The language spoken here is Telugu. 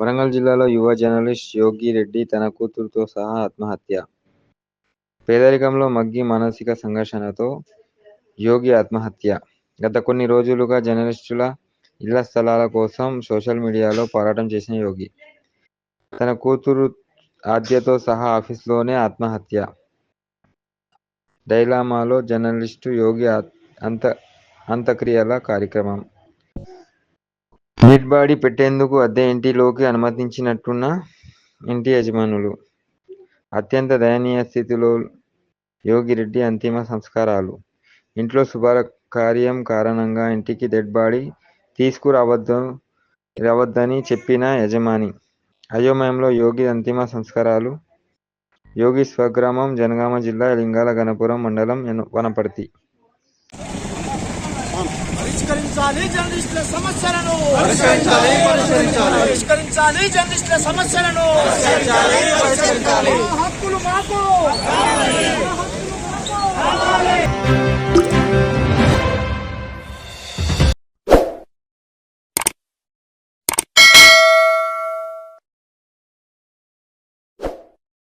వరంగల్ జిల్లాలో యువ జర్నలిస్ట్ యోగి రెడ్డి తన కూతురుతో సహా ఆత్మహత్య. పేదరికంలో మగ్గి మానసిక సంఘర్షణతో యోగి ఆత్మహత్య. గత కొన్ని రోజులుగా జర్నలిస్టుల ఇళ్ళ స్థలాల కోసం సోషల్ మీడియాలో పోరాటం చేసిన యోగి, తన కూతురు ఆద్యతో సహా ఆఫీస్లోనే ఆత్మహత్య. డైలామాలో జర్నలిస్టు యోగి అంత అంత్యక్రియల కార్యక్రమం. డెడ్ బాడీ పెట్టేందుకు అద్దె ఇంటిలోకి అనుమతించినట్టున్న ఇంటి యజమానులు. అత్యంత దయనీయ స్థితిలో యోగిరెడ్డి అంతిమ సంస్కారాలు. ఇంట్లో శుభకార్యం కారణంగా ఇంటికి డెడ్ బాడీ రావద్దని చెప్పిన యజమాని. అయోమయంలో యోగి అంతిమ సంస్కారాలు. యోగి స్వగ్రామం జనగామ జిల్లా లింగాల గణపురం మండలం వనపర్తి. పరిష్కరించాలి జర్నలిస్టుల సమస్యలను. పరిష్కరించాలి పరిష్కరించాలి. జర్నలిస్టుల సమస్యలను. పరిష్కరించాలి పరిష్కరించాలి. హక్కులు మాకు